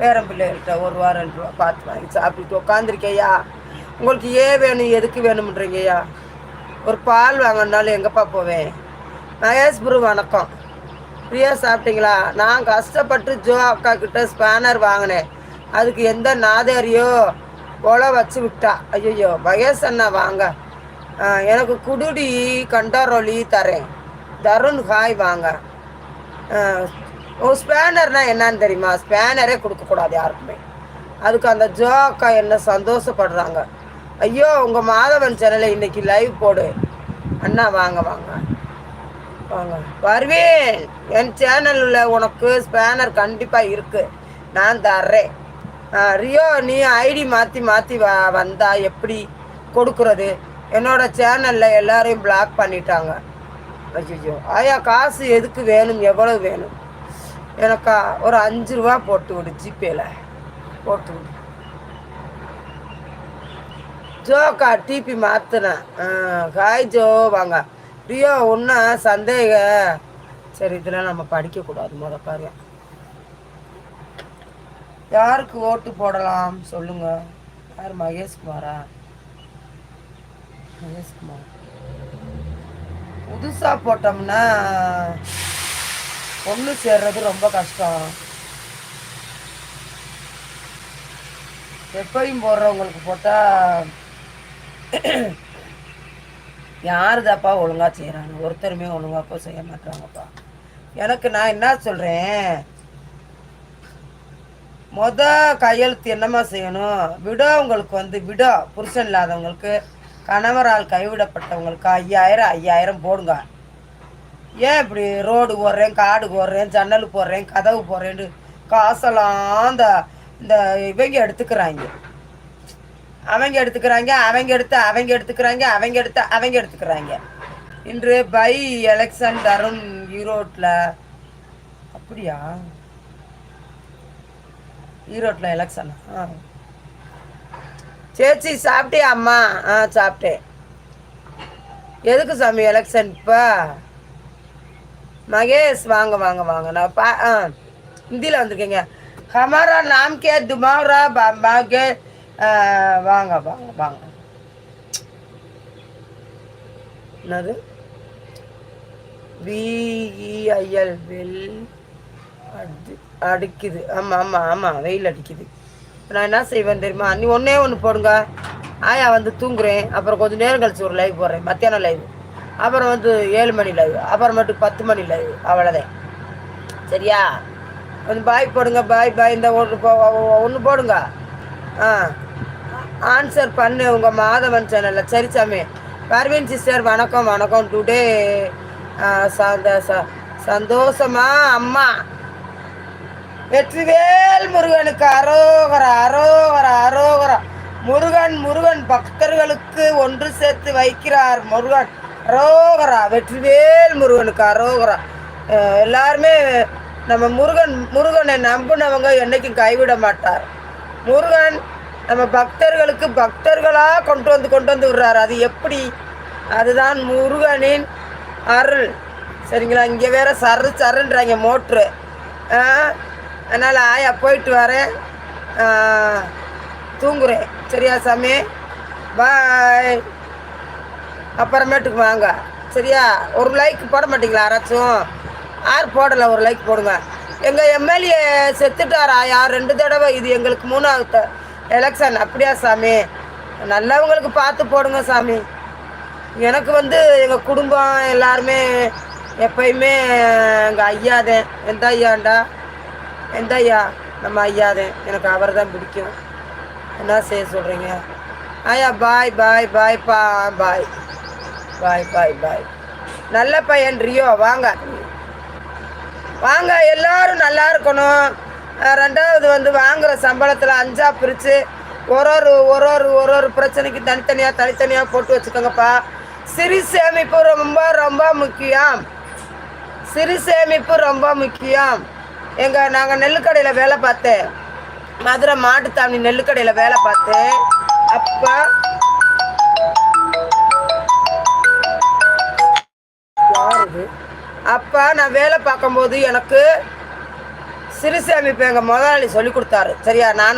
பேரம் பிள்ளைகள்கிட்ட ஒரு வாரம் ரெண்டு ரூபா பார்த்து வாங்கி சாப்பிட்டு உட்காந்துருக்கேயா உங்களுக்கு ஏன் வேணும் எதுக்கு வேணும்ன்றீங்கய்யா. ஒரு பால் வாங்கினாலும் எங்கேப்பா போவேன்? மகேஷ் குரு வணக்கம். ஃப்ரீயாக சாப்பிட்டீங்களா? நான் கஷ்டப்பட்டு ஜோ அக்கா கிட்ட ஸ்பேனர் வாங்கினேன். அதுக்கு எந்த நாதேரியோ போல வச்சு விட்டா. ஐயோ மகேஷ் அண்ணா வாங்க. எனக்கு குடுடி கண்டாரோலி தரேன். தருண் ஹாய் வாங்க. ஆ, ஸ்பேனர்னா என்னன்னு தெரியுமா? ஸ்பேனரே கொடுக்கக்கூடாது யாருக்குமே. அதுக்கு அந்த ஜோ அக்கா என்ன சந்தோஷப்படுறாங்க. ஐயோ உங்கள் மாதவன் சேனலை இன்னைக்கு லைவ் போடு. அண்ணா வாங்க வாங்க. வாங்க. வருவேன் என் சேனலில் உனக்கு ஸ்பேனர் கண்டிப்பாக இருக்கு. நான் தர்றேன். ரியோ நீ ஐடி மாற்றி மாற்றி வ வந்தா எப்படி கொடுக்குறது? என்னோட சேனலில் எல்லாரையும் பிளாக் பண்ணிட்டாங்க. ஐயோ ஆயா காசு எதுக்கு வேணும்? எவ்வளவு வேணும்? எனக்கா ஒரு அஞ்சு ரூபா போட்டு விடு ஜிபேல. போட்டு விடு. ஜோக்கா டிபி மாற்றினேன் ஹாய் ஜோ வாங்க. ரியோ ஒன்றா சந்தேக. சரி இதெல்லாம் நம்ம படிக்கக்கூடாது முத பாருங்க. யாருக்கு ஓட்டு போடலாம்? சொல்லுங்க. யார் மகேஷ்குமாரா? மகேஷ்குமார். புதுசாக போட்டோம்னா ஒன்று சேர்றது ரொம்ப கஷ்டம். எப்பையும் போடுறவங்களுக்கு போட்டால் யாருதாப்பா ஒழுங்கா செய்கிறாங்க ஒருத்தருமே ஒழுங்காப்போ செய்ய மாட்டாங்கப்பா எனக்கு நான் என்ன சொல்கிறேன் மொத கையெழுத்து என்னம்மா செய்யணும்? விடவங்களுக்கு வந்து விட. புருஷன் இல்லாதவங்களுக்கு கணவரால் கைவிடப்பட்டவங்களுக்கு ஐயாயிரம் ஐயாயிரம் போடுங்க. ஏன் இப்படி ரோடு போடுறேன் காடு போடுறேன் ஜன்னல் போடுறேன் கதவு போடுறேன்னு காசெல்லாம் இந்த இந்த இவங்க எடுத்துக்கிறாங்க. அவங்க எடுத்துக்கிறாங்க அவங்க எடுத்து அவங்க எடுத்துக்கிறாங்க அவங்க எடுத்து அவங்க எடுத்துக்கிறாங்க. இன்று பை எலெக்ஷன் தருண் ஈரோட்டில் அப்படியா? ஈரோட்டில் எலெக்ஷன் ஆ. சேச்சி சாப்பிட்டியா அம்மா? ஆ சாப்பிட்டேன். எதுக்கு சாமி எலெக்ஷன் இப்போ? மகேஷ் வாங்க வாங்க வாங்க. நான் பா ஆ ஹிந்தியில் வந்திருக்கீங்க. ஹமாரா நாம் கே துமாரா கே வாங்க வாங்க வாங்க. என்னது? விஇஐஎல் வெல் அடி அடிக்குது. ஆமாம் ஆமாம் ஆமாம் வெயில் அடிக்குது. நான் என்ன செய்வேன் தெரியுமா? நீ ஒன்றே ஒன்று போடுங்க. ஆயா வந்து தூங்குறேன். அப்புறம் கொஞ்சம் நேரம் கழிச்சு ஒரு லைவ் போடுறேன். மத்தியானம் லைவ் அப்புறம் வந்து ஏழு மணி லைவ் அப்புறமேட்டு பத்து மணி லைவ் அவ்வளோதான் சரியா? கொஞ்சம் பாய் போடுங்க பாய் பாய் இந்த ஒன்று போ ஒன்று போடுங்க. ஆ. ஆன்சர் பண்ணு உங்கள் மாதவன் சேனலில் சரி சாமி. பர்வீன் சிஸ்டர் வணக்கம் வணக்கம். டுடே சந்தோஷமா? அம்மா. வெற்றிவேல் முருகனுக்கு அரோகர அரோகர அரோகர. முருகன் முருகன் பக்தர்களுக்கு ஒன்று சேர்த்து வைக்கிறார் முருகன். அரோகரா வெற்றிவேல் முருகனுக்கு அரோகரா. எல்லாருமே நம்ம முருகன் முருகனை நம்பினவங்க என்றைக்கும் கைவிட மாட்டார். முருகன் நம்ம பக்தர்களுக்கு பக்தர்களாக கொண்டு வந்து கொண்டு வந்து விடுறாரு. அது எப்படி? அதுதான் முருகனின் அருள். சரிங்களா? இங்கே வேற சரு சருன்றாங்க மோட்ரு. அதனால் ஆயா போயிட்டு வரேன். தூங்குறேன். சரியா சாமி? பாய். அப்புறமேட்டுக்கு வாங்க. சரியா? ஒரு லைக் போட மாட்டீங்களா யாராச்சும்? யார் போடலை ஒரு லைக் போடுங்க. எங்கள் எம்எல்ஏ செத்துட்டாரா? யார்? ரெண்டு தடவை. இது எங்களுக்கு மூணாவது எலெக்ஷன் அப்படியா சாமி? நல்லவங்களுக்கு பார்த்து போடுங்க சாமி. எனக்கு வந்து எங்கள் குடும்பம் எல்லாருமே எப்பயுமே எங்கள் ஐயாதேன் எந்த ஐயாண்டா? எந்த ஐயா? நம்ம ஐயாதேன் எனக்கு அவர் தான் பிடிக்கும். என்ன செய்ய சொல்கிறீங்க ஐயா பாய் பாய் பாய் பா பாய் பாய் பாய் பாய். நல்ல பையன் ரியோ வாங்க. வாங்க எல்லாரும் நல்லா இருக்கணும். ரெண்டாவது வந்து வாங்குகிற சம்பளத்தில் அஞ்சா பிரித்து ஒரு ஒரு ஒரு ஒரு ஒரு ஒரு பிரச்சனைக்கு தனித்தனியாக தனித்தனியாக போட்டு வச்சுக்கோங்கப்பா. சிறு சேமிப்பு ரொம்ப ரொம்ப முக்கியம். சிறு சேமிப்பு ரொம்ப முக்கியம். எங்கள் நாங்கள் நெல்லுக்கடையில் வேலை பார்த்தேன். மதுரை மாட்டுத்தாவணி நெல்லுக்கடையில் வேலை பார்த்தேன். அப்போ அப்போ நான் வேலை பார்க்கும்போது எனக்கு சிறுசேமிப்பு எங்கள் முதலாளி சொல்லி கொடுத்தாரு. சரியா? நான்